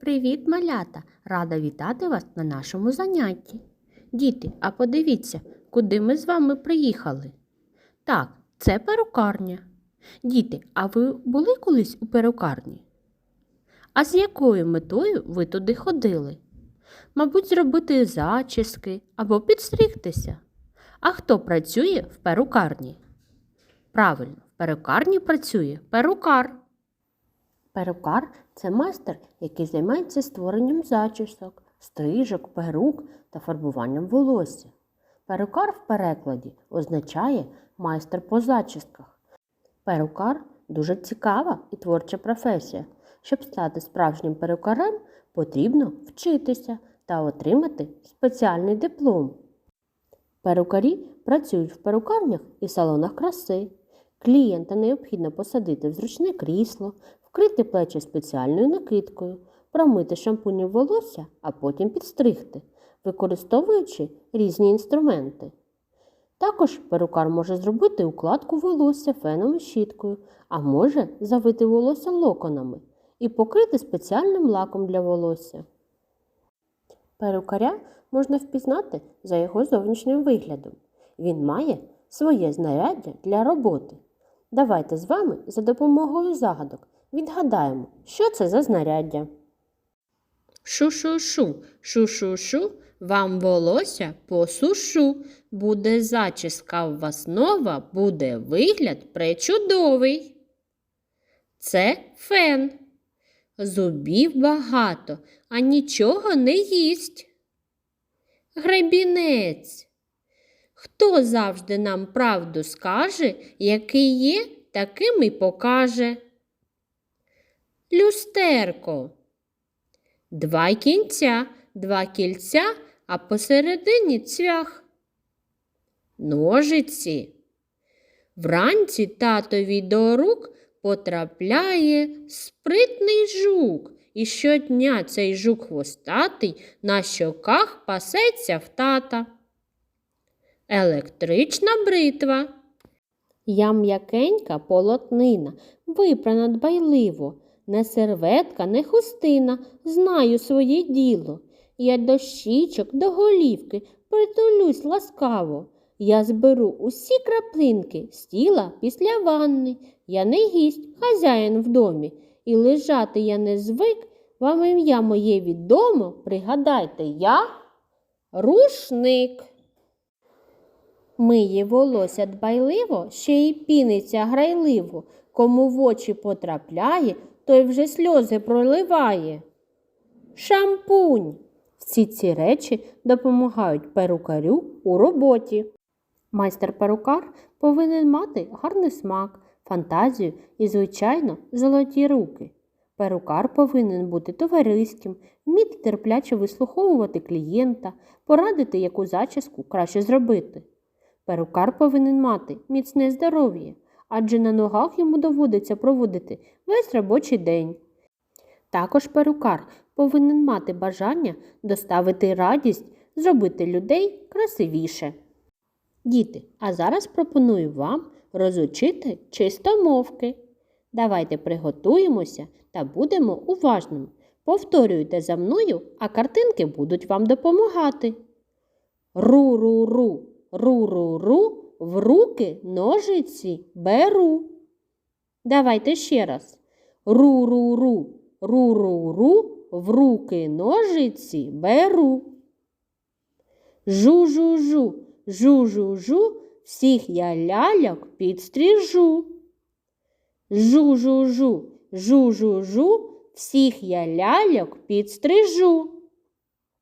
Привіт, малята! Рада вітати вас на нашому занятті. Діти, а подивіться, куди ми з вами приїхали. Так, це перукарня. Діти, а ви були колись у перукарні? А з якою метою ви туди ходили? Мабуть, зробити зачіски або підстригтися. А хто працює в перукарні? Правильно, в перукарні працює перукар. Перукар це майстер, який займається створенням зачісок, стрижок, перук та фарбуванням волосся. Перукар в перекладі означає майстер по зачісках. Перукар дуже цікава і творча професія. Щоб стати справжнім перукарем, потрібно вчитися та отримати спеціальний диплом. Перукарі працюють в перукарнях і салонах краси. Клієнта необхідно посадити в зручне крісло, вкрити плечі спеціальною накидкою, промити шампунем волосся, а потім підстригти, використовуючи різні інструменти. Також перукар може зробити укладку волосся феном і щіткою, а може завити волосся локонами і покрити спеціальним лаком для волосся. Перукаря можна впізнати за його зовнішнім виглядом. Він має своє знаряддя для роботи. Давайте з вами за допомогою загадок відгадаємо, що це за знаряддя. Шу-шу-шу, шу-шу-шу, вам волосся посушу. Буде зачіска в вас нова, буде вигляд пречудовий. Це фен. Зубів багато, а нічого не їсть. Гребінець. Хто завжди нам правду скаже, який є, таким і покаже. Люстерко. Два кінця, два кільця, а посередині цвях. Ножиці. Вранці татові до рук потрапляє спритний жук, і щодня цей жук хвостатий на щоках пасеться в тата. Електрична бритва. Я м'якенька полотнина, випрана дбайливо, не серветка, не хустина, знаю своє діло. Я до щічок, до голівки притулюсь ласкаво. Я зберу усі краплинки з тіла після ванни. Я не гість, хазяїн в домі, і лежати я не звик. Вам ім'я моє відомо, пригадайте, я рушник. Миє волосся дбайливо, ще й піниться грайливо. Кому в очі потрапляє, той вже сльози проливає. Шампунь. Всі ці речі допомагають перукарю у роботі. Майстер-перукар повинен мати гарний смак, фантазію і, звичайно, золоті руки. Перукар повинен бути товариським, вміти терпляче вислуховувати клієнта, порадити, яку зачіску краще зробити. Перукар повинен мати міцне здоров'я, адже на ногах йому доводиться проводити весь робочий день. Також перукар повинен мати бажання доставити радість, зробити людей красивіше. Діти, а зараз пропоную вам розучити чистомовки. Давайте приготуємося та будемо уважними. Повторюйте за мною, а картинки будуть вам допомагати. Ру-ру-ру, ру-ру-ру, в руки ножиці беру. Давайте ще раз. Ру-ру-ру, ру-ру-ру, в руки ножиці беру. Жу-жу-жу, жу-жу-жу, всіх я ляльок підстрижу. Жу-жу-жу, жу-жу-жу, всіх я ляльок підстрижу.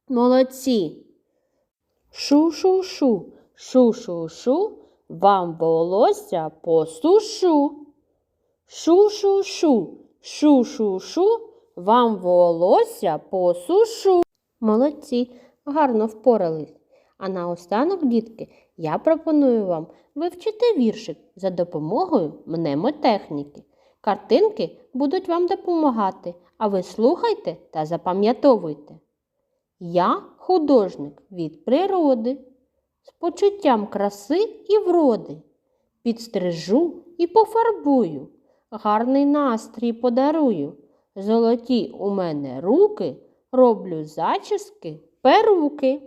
Молодці. Шу-шу-шу, шу-шу-шу, вам волосся посушу. Шу-шу-шу, шу-шу-шу, вам волосся посушу. Молодці, гарно впорались. А наостанок, дітки, я пропоную вам вивчити віршик за допомогою мнемотехніки. Картинки будуть вам допомагати, а ви слухайте та запам'ятовуйте. Я художник від природи, з почуттям краси і вроди. Підстрижу і пофарбую, гарний настрій подарую, Золоті у мене руки, роблю зачіски, перуки.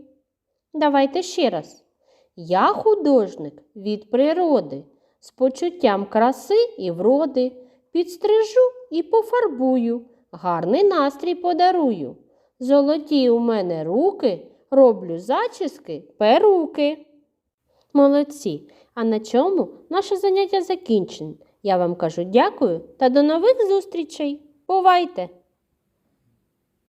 Давайте ще раз. Я художник від природи, з почуттям краси і вроди, підстрижу і пофарбую, гарний настрій подарую. Золоті у мене руки, роблю зачіски, перуки. Молодці! А на цьому наше заняття закінчено. Я вам кажу дякую та до нових зустрічей. Бувайте!